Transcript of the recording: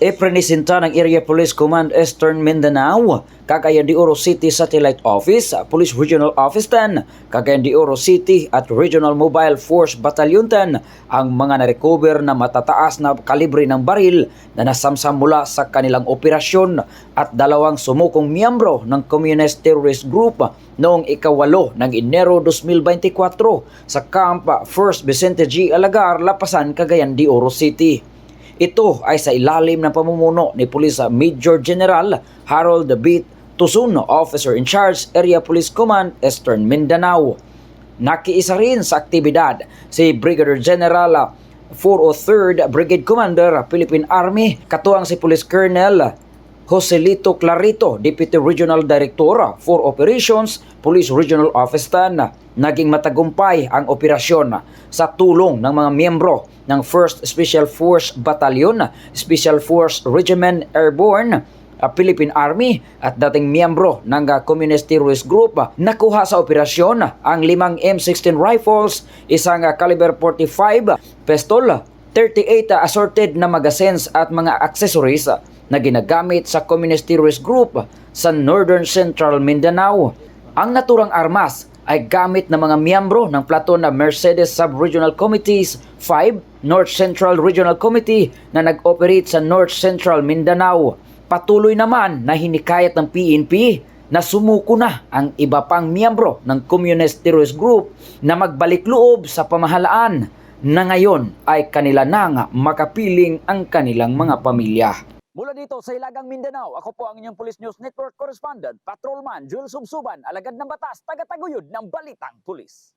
Iprenisinta ng Area Police Command Eastern Mindanao, Cagayan de Oro City Satellite Office, Police Regional Office 10, Cagayan de Oro City at Regional Mobile Force Battalion 10 ang mga narecover na matataas na kalibre ng baril na nasamsam mula sa kanilang operasyon at dalawang sumukong miyembro ng Communist Terrorist Group noong ikawalo ng Enero 2024 sa Camp 1st Vicente G. Alagar, Lapasan, Cagayan de Oro City. Ito ay sa ilalim ng pamumuno ni Police Major General Harold B. Tusun, Officer in Charge, Area Police Command, Eastern Mindanao. Nakiisa rin sa aktibidad si Brigadier General 403rd Brigade Commander, Philippine Army, katuwang si Police Colonel Joselito Clarito, Deputy Regional Director for Operations, Police Regional Office 10. Naging matagumpay ang operasyon sa tulong ng mga miyembro ng 1st Special Force Battalion, Special Force Regiment Airborne, uh, Philippine Army at dating miyembro ng uh, Communist Terrorist Group nakuha sa operasyon ang limang M16 rifles, isang uh, caliber 45 pistol, 38 uh, assorted na magazines at mga accessories uh, na ginagamit sa Communist Terrorist Group sa Northern Central Mindanao. Ang naturang armas ay gamit ng mga miyembro ng platon na Mercedes Sub-Regional Committees 5 North Central Regional Committee na nag-operate sa North Central Mindanao. Patuloy naman na hinikayat ng PNP na sumuko na ang iba pang miyembro ng Communist Terrorist Group na magbalik loob sa pamahalaan na ngayon ay kanila nang makapiling ang kanilang mga pamilya. Mula dito sa Ilagang Mindanao, ako po ang inyong Police News Network Correspondent, Patrolman Jules Subsuban, alagad ng batas, taga-taguyod ng Balitang Pulis.